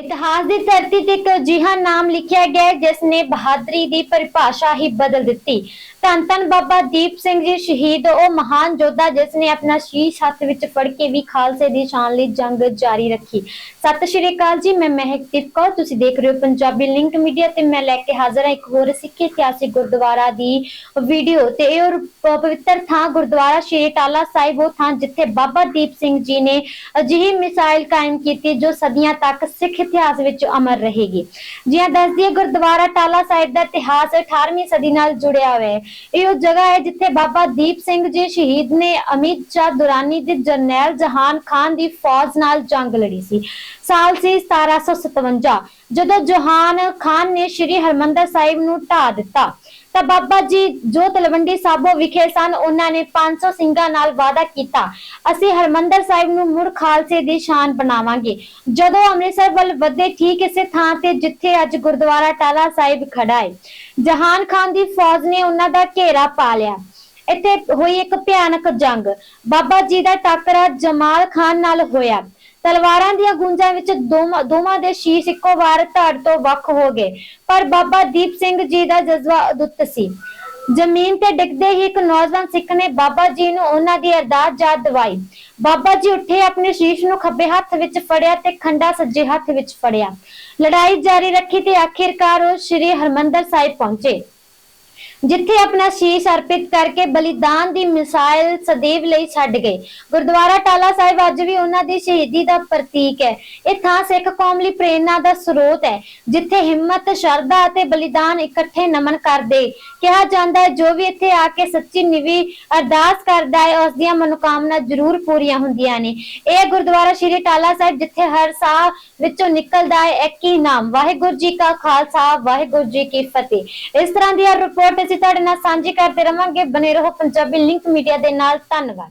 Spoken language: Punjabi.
ਇਤਿਹਾਸ ਦੀ ਧਰਤੀ ਤੇ ਇੱਕ ਅਜਿਹਾ ਨਾਮ ਲਿਖਿਆ ਗਿਆ ਹੈ, ਜਿਸ ਨੇ ਬਹਾਦਰੀ ਦੀ ਪਰਿਭਾਸ਼ਾ ਹੀ ਬਦਲ ਦਿੱਤੀ। ਧੰਨ ਧੰਨ ਬਾਬਾ ਦੀਪ ਸਿੰਘ ਜੀ ਸ਼ਹੀਦ, ਉਹ ਮਹਾਨ ਯੋਧਾ ਜਿਸ ਨੇ ਆਪਣਾ ਸ਼ੀਸ਼ ਹੱਥ ਵਿੱਚ ਫੜ ਕੇ ਵੀ ਖਾਲਸੇ ਦੀ ਸ਼ਾਨ ਲਈ ਜੰਗ ਜਾਰੀ ਰੱਖੀ। ਸਤਿ ਸ਼੍ਰੀ ਅਕਾਲ ਜੀ, ਮੈਂ ਮਹਿਕਦੀਪ ਕੌਰ, ਤੁਸੀਂ ਦੇਖ ਰਹੇ ਹੋ ਪੰਜਾਬੀ ਲਿੰਕ ਮੀਡੀਆ ਤੇ ਮੈਂ ਲੈ ਕੇ ਹਾਜ਼ਰ ਹਾਂ ਇੱਕ ਹੋਰ ਸਿੱਖ ਇਤਿਹਾਸਿਕ ਗੁਰਦੁਆਰਾ ਦੀ ਵੀਡੀਓ ਤੇ ਇਹ ਔਰ ਪਵਿੱਤਰ ਥਾਂ ਗੁਰਦੁਆਰਾ ਸ਼੍ਰੀ ਟਾਲਾ ਸਾਹਿਬ, ਉਹ ਥਾਂ ਜਿੱਥੇ ਬਾਬਾ ਦੀਪ ਸਿੰਘ ਜੀ ਨੇ ਅਜਿਹੀ ਮਿਸਾਈਲ ਕਾਇਮ ਕੀਤੀ ਜੋ ਸਦੀਆਂ ਤੱਕ ਸਿੱਖ ਇਤਿਹਾਸ ਵਿੱਚ ਅਮਰ ਰਹੇਗੀ। ਜਿਵੇਂ ਦੱਸਦੀ ਹੈ, ਗੁਰਦੁਆਰਾ ਟਾਲਾ ਸਾਹਿਬ ਦਾ ਇਤਿਹਾਸ 18ਵੀਂ ਸਦੀ ਨਾਲ ਜੁੜਿਆ ਹੋਇਆ ਹੈ। ਇਹ ਉਹ ਜਗ੍ਹਾ ਹੈ ਜਿੱਥੇ ਬਾਬਾ ਦੀਪ ਸਿੰਘ ਜੀ ਸ਼ਹੀਦ ਨੇ ਅਮਿਤ ਸ਼ਾਹ ਦੁਰਾਨੀ ਦੇ ਜਰਨੈਲ ਜਹਾਨ ਖਾਨ ਦੀ ਫੌਜ ਨਾਲ ਜੰਗ ਲੜੀ ਸੀ। ਸਾਲ ਸੀ 1757 ਜਦੋਂ ਜਹਾਨ ਖਾਨ ਨੇ ਸ੍ਰੀ ਹਰਮੰਦਰ ਸਾਹਿਬ ਨੂੰ ਢਾ ਦਿੱਤਾ। ਤਾਂ ਬਾਬਾ ਜੀ ਜੋ ਤਲਵੰਡੀ ਸਾਬੋ ਵਿਖੇ ਸਨ, ਉਹਨਾਂ ਨੇ 500 ਸਿੰਘਾਂ ਨਾਲ ਵਾਅਦਾ ਕੀਤਾ। ਅਸੀਂ ਹਰਮੰਦਰ ਸਾਹਿਬ ਨੂੰ ਮੁੜ ਖਾਲਸੇ ਦੀ ਸ਼ਾਨ ਬਣਾਵਾਂਗੇ। ਜਦੋਂ ਅੰਮ੍ਰਿਤਸਰ ਵੱਲ ਵਧੇ ਠੀਕ ਇਸੇ ਥਾਂ ਤੇ ਜਿੱਥੇ ਅੱਜ ਗੁਰਦੁਆਰਾ ਟਾਲਾ ਸਾਹਿਬ ਖੜਾ ਹੈ ਜਹਾਨ ਖਾਨ ਦੀ ਫੌਜ ਨੇ ਉਹਨਾਂ ਦਾ ਘੇਰਾ ਪਾ ਲਿਆ। ਇੱਥੇ ਹੋਈ ਇੱਕ ਭਿਆਨਕ ਜੰਗ। ਬਾਬਾ ਜੀ ਦਾ ਟਾਕਰਾ ਜਮਾਲ ਖਾਨ ਨਾਲ ਹੋਇਆ। ਤਲਵਾਰਾਂ ਦੀਆਂ ਗੂੰਜਾਂ ਵਿੱਚ ਦੋਵਾਂ ਦੇ ਸ਼ੀਸ਼ ਇੱਕੋ ਵਾਰ ਧੜ ਤੋਂ ਵੱਖ ਹੋ ਗਏ। ਪਰ ਬਾਬਾ ਦੀਪ ਸਿੰਘ ਜੀ ਦਾ ਜਜ਼ਬਾ ਅਦੁੱਤ ਸੀ। ਜ਼ਮੀਨ ਤੇ ਡਿੱਗਦੇ ਹੀ ਇੱਕ ਨੌਜਵਾਨ ਸਿੱਖ ਨੇ ਬਾਬਾ ਜੀ ਨੂੰ ਉਹਨਾਂ ਦੀ ਅਰਦਾਸ ਯਾਦ ਦਿਵਾਈ। ਬਾਬਾ ਜੀ ਉੱਠੇ ਆਪਣੇ ਸ਼ੀਸ਼ ਨੂੰ ਖੱਬੇ ਹੱਥ ਵਿੱਚ ਫੜਿਆ ਤੇ ਖੰਡਾ ਸੱਜੇ ਹੱਥ ਵਿੱਚ ਫੜਿਆ। ਲੜਾਈ ਜਾਰੀ ਰੱਖੀ ਤੇ ਆਖਿਰਕਾਰ ਉਹ ਸ੍ਰੀ ਹਰਮੰਦਰ ਸਾਹਿਬ ਪਹੁੰਚੇ। ਜਿੱਥੇ ਆਪਣਾ ਸ਼ੀਸ਼ ਅਰਪਿਤ ਕਰਕੇ ਬਲੀਦਾਨ ਦੀ ਮਿਸਾਲ ਸਦੀਵ ਲਈ ਛੱਡ ਗਏ। ਗੁਰਦੁਆਰਾ ਟਾਲਾ ਸਾਹਿਬ ਅੱਜ ਵੀ ਉਹਨਾਂ ਦੀ ਸ਼ਹੀਦੀ ਦਾ ਪ੍ਰਤੀਕ ਹੈ। ਇਹ ਥਾਂ ਸਿੱਖ ਕੌਮ ਲਈ ਪ੍ਰੇਰਨਾ ਦਾ ਸਰੋਤ ਹੈ, ਜਿੱਥੇ ਹਿੰਮਤ, ਸ਼ਰਧਾ ਅਤੇ ਬਲੀਦਾਨ ਇਕੱਠੇ ਨਮਨ ਕਰਦੇ। ਕਿਹਾ ਜਾਂਦਾ ਹੈ, ਜੋ ਵੀ ਇੱਥੇ ਆ ਕੇ ਸੱਚੀ ਨਿਵੀ ਅਰਦਾਸ ਕਰਦਾ ਹੈ, ਉਸ ਦੀਆਂ ਮਨੋਕਾਮਨਾ ਜ਼ਰੂਰ ਪੂਰੀਆਂ ਹੁੰਦੀਆਂ ਨੇ। ਇਹ ਗੁਰਦੁਆਰਾ ਸ਼੍ਰੀ ਟਾਲਾ ਸਾਹਿਬ, ਜਿੱਥੇ ਹਰ ਸਾਹ ਵਿੱਚੋਂ ਨਿਕਲਦਾ ਹੈ, ਇੱਕ ਹੀ ਨਾਮ, ਵਾਹਿਗੁਰੂ ਜੀ ਕਾ ਖਾਲਸਾ, ਵਾਹਿਗੁਰੂ ਜੀ ਕੀ ਫਤਿਹ। ਇਸ ਤਰ੍ਹਾਂ ਦੀ ਰਿਪੋਰਟ ਅਸੀਂ ਤੁਹਾਡੇ ਨਾਲ ਸਾਂਝੀ ਕਰਦੇ ਰਵਾਂਗੇ। ਬਨੇ ਰਹੋ ਪੰਜਾਬੀ ਲਿੰਕ ਮੀਡੀਆ ਦੇ ਨਾਲ। ਧੰਨਵਾਦ।